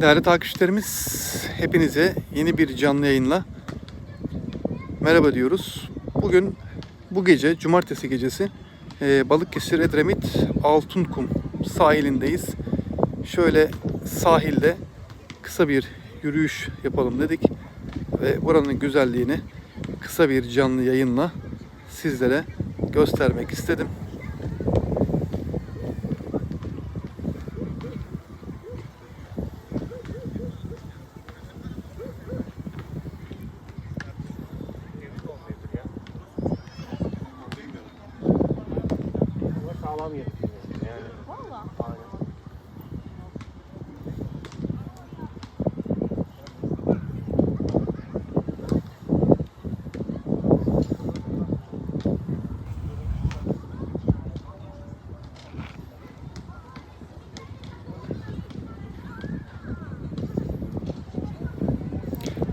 Değerli takipçilerimiz, hepinize yeni bir canlı yayınla merhaba diyoruz. Bugün bu gece, cumartesi gecesi e, Balıkesir Edremit Altınkum sahilindeyiz. Şöyle sahilde kısa bir yürüyüş yapalım dedik ve buranın güzelliğini kısa bir canlı yayınla sizlere göstermek istedim.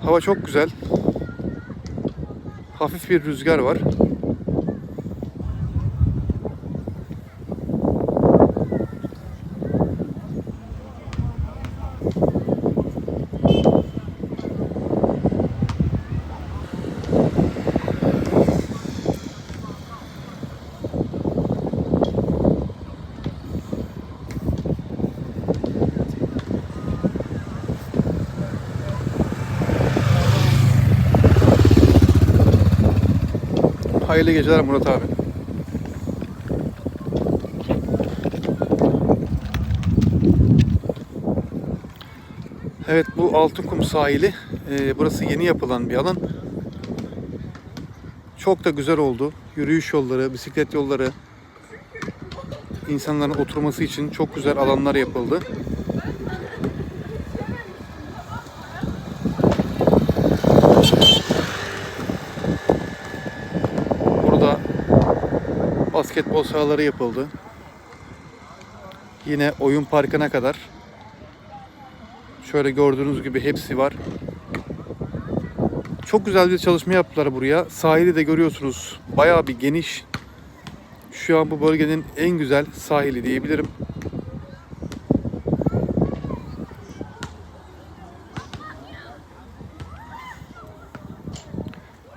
Hava çok güzel. Hafif bir rüzgar var. Hayırlı geceler Murat abi. Evet bu Altınkum sahili. Ee, burası yeni yapılan bir alan. Çok da güzel oldu. Yürüyüş yolları, bisiklet yolları, insanların oturması için çok güzel alanlar yapıldı. Burada basketbol sahaları yapıldı. Yine oyun parkına kadar. Şöyle gördüğünüz gibi hepsi var. Çok güzel bir çalışma yaptılar buraya. Sahili de görüyorsunuz. Bayağı bir geniş. Şu an bu bölgenin en güzel sahili diyebilirim.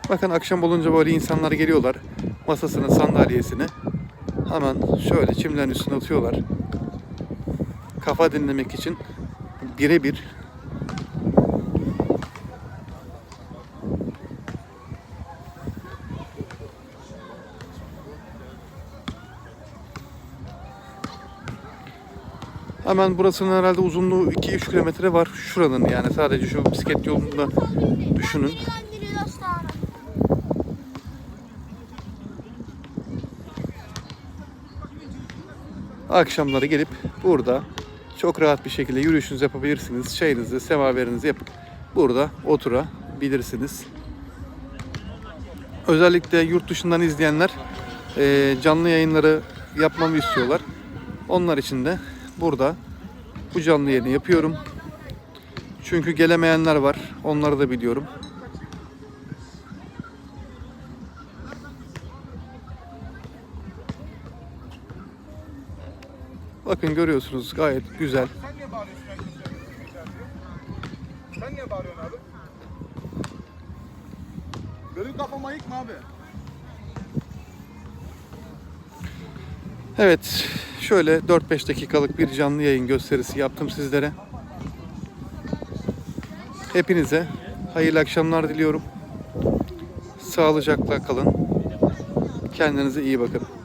Bakın akşam olunca böyle insanlar geliyorlar. Masasını, sandalyesini hemen şöyle çimlerin üstüne atıyorlar. Kafa dinlemek için birebir Hemen burasının herhalde uzunluğu 2-3 kilometre var. Şuranın yani sadece şu bisiklet yolunda düşünün. Akşamları gelip burada çok rahat bir şekilde yürüyüşünüzü yapabilirsiniz. Çayınızı, semaverinizi yapıp burada oturabilirsiniz. Özellikle yurt dışından izleyenler eee, canlı yayınları yapmamı istiyorlar. Onlar için de burada bu canlı yayını yapıyorum. Çünkü gelemeyenler var. Onları da biliyorum. Bakın görüyorsunuz gayet güzel. Sen niye bağırıyorsun? Sen niye bağırıyorsun abi? Benim kafam ayık mı abi? Evet, şöyle 4-5 dakikalık bir canlı yayın gösterisi yaptım sizlere. Hepinize hayırlı akşamlar diliyorum. Sağlıcakla kalın. Kendinize iyi bakın.